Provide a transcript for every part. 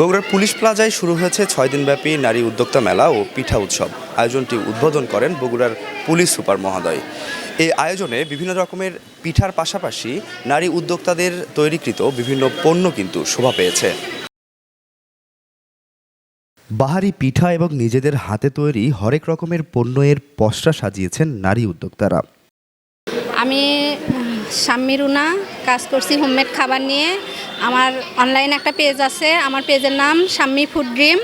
বগুড়ার পুলিশ প্লাজায় শুরু হয়েছে ছয় দিনব্যাপী নারী উদ্যোক্তা মেলা ও পিঠা উৎসব। আয়োজনটি উদ্বোধন করেন বগুড়ার পুলিশ সুপার মহোদয়। এই আয়োজনে বিভিন্ন রকমের পিঠার পাশাপাশি নারী উদ্যোক্তাদের তৈরিকৃত বিভিন্ন পণ্য কিন্তু শোভা পেয়েছে। বাহারি পিঠা এবং নিজেদের হাতে তৈরি হরেক রকমের পণ্য এর পসরা সাজিয়েছেন নারী উদ্যোক্তারা। আমি শাম্মী রুনা কাজ করছি হোমমেড খাবার নিয়ে। আমার অনলাইন একটা পেজ আছে। আমার পেজের নাম শাম্মী ফুড ড্রিম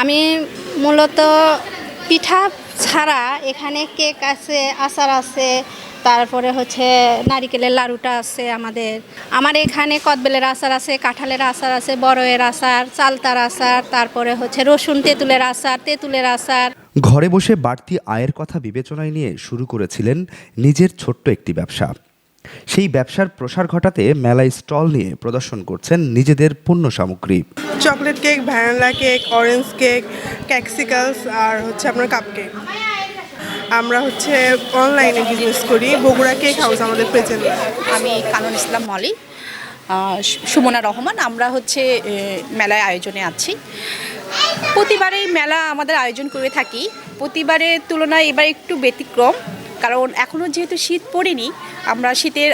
আমি মূলত পিঠা ছাড়া এখানে কেক আছে, আচার আছে, তারপরে হচ্ছে নারিকেলের লাড়ুটা আছে আমাদের। আমার এখানে কদবেলের আচার আছে, কাঁঠালের আচার আছে বড়য়ের আচার, চালতার আচার, তারপরে হচ্ছে রসুন তেঁতুলের আচার তেঁতুলের আচার। ঘরে বসে বাড়তি আয়ের কথা বিবেচনায় নিয়ে শুরু করেছিলেন নিজের ছোট্ট একটি ব্যবসা। সেই ব্যবসার প্রসার ঘটাতে মেলায় স্টল নিয়ে প্রদর্শন করছেন নিজেদের পণ্য সামগ্রী। Chocolate cake vanilla cake orange cake ক্যাক্সিকালস আর হচ্ছে আপনার কাপ কেক আমরা হচ্ছে অনলাইনে বিজনেস করি বগুড়া কেক হাউস আমাদের প্রেজেন্ট আমি কানন ইসলাম মলি সুমনা রহমান। আমরা হচ্ছে মেলায় আয়োজনে আছি। প্রতিবারেই মেলা আমাদের আয়োজন করে থাকি। প্রতিবারের তুলনায় এবার একটু ব্যতিক্রম। কারণ এখনও যেহেতু শীত পড়েনি, আমরা শীতের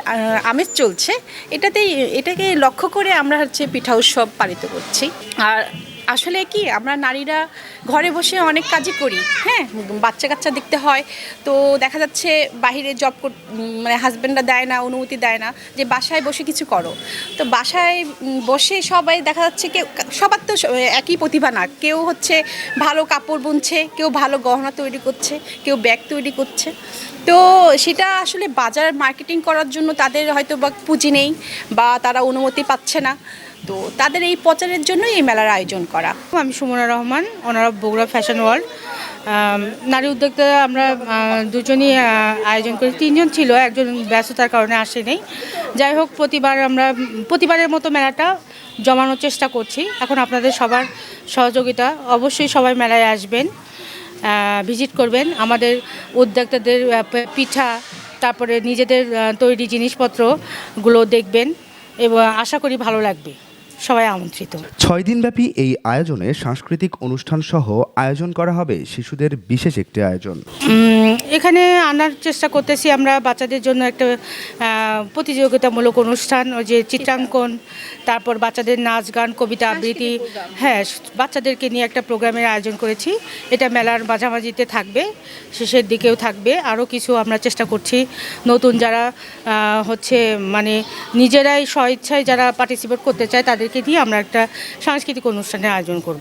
আমেজ চলছে, এটাতেই, এটাকে লক্ষ্য করে আমরা হচ্ছে পিঠা উৎসব পালিত করছি। আর আসলে কি, আমরা নারীরা ঘরে বসে অনেক কাজই করি হ্যাঁ? বাচ্চা কাচ্চা দেখতে হয়, তো দেখা যাচ্ছে বাহিরে জব কর মানে হাজব্যান্ডরা দেয় না, অনুমতি দেয় না, যে বাসায় বসে কিছু করো। তো বাসায় বসে সবাই দেখা যাচ্ছে কেউ, সবার তো একই প্রতিভা না, কেউ হচ্ছে ভালো কাপড় বুনছে, কেউ ভালো গহনা তৈরি করছে, কেউ ব্যাগ তৈরি করছে। তো সেটা আসলে বাজার মার্কেটিং করার জন্য তাদের হয়তো বা পুঁজি নেই বা তারা অনুমতি পাচ্ছে না। তো তাদের এই প্রচারের জন্যই এই মেলার আয়োজন করা। আমি Sumona Rahman owner Bogura fashion world নারী উদ্যোক্তা আমরা দুজনই আয়োজন করি। তিনজন ছিল, একজন ব্যস্ততার কারণে আসেনি যাই হোক, প্রতিবার আমরা, প্রতিবারের মতো মেলাটা জমানোর চেষ্টা করছি। এখন আপনাদের সবার সহযোগিতা, অবশ্যই সবাই মেলায় আসবেন। ভিজিট করবেন। আমাদের উদ্যোক্তাদের পিঠা তারপরে নিজেদের তৈরি জিনিসপত্রগুলো দেখবেন এবং আশা করি ভালো লাগবে। সবাই আমন্ত্রিত। ছয় দিনব্যাপী এই আয়োজনে সাংস্কৃতিক অনুষ্ঠান সহ আয়োজন করা হবে শিশুদের বিশেষ একটি আয়োজন। এখানে আনার চেষ্টা করতেছি আমরা বাচ্চাদের জন্য একটা প্রতিযোগিতামূলক অনুষ্ঠান ওই যে চিত্রাঙ্কন তারপর বাচ্চাদের নাচ গান কবিতা আবৃত্তি হ্যাঁ বাচ্চাদেরকে নিয়ে একটা প্রোগ্রামের আয়োজন করেছি। এটা মেলার মাঝামাঝিতে থাকবে শেষের দিকেও থাকবে। আরও কিছু আমরা চেষ্টা করছি। নতুন যারা হচ্ছে মানে নিজেরাই স্বইচ্ছায় যারা পার্টিসিপেট করতে চায় তাদেরকে দিয়ে আমরা একটা সাংস্কৃতিক অনুষ্ঠানের আয়োজন করব।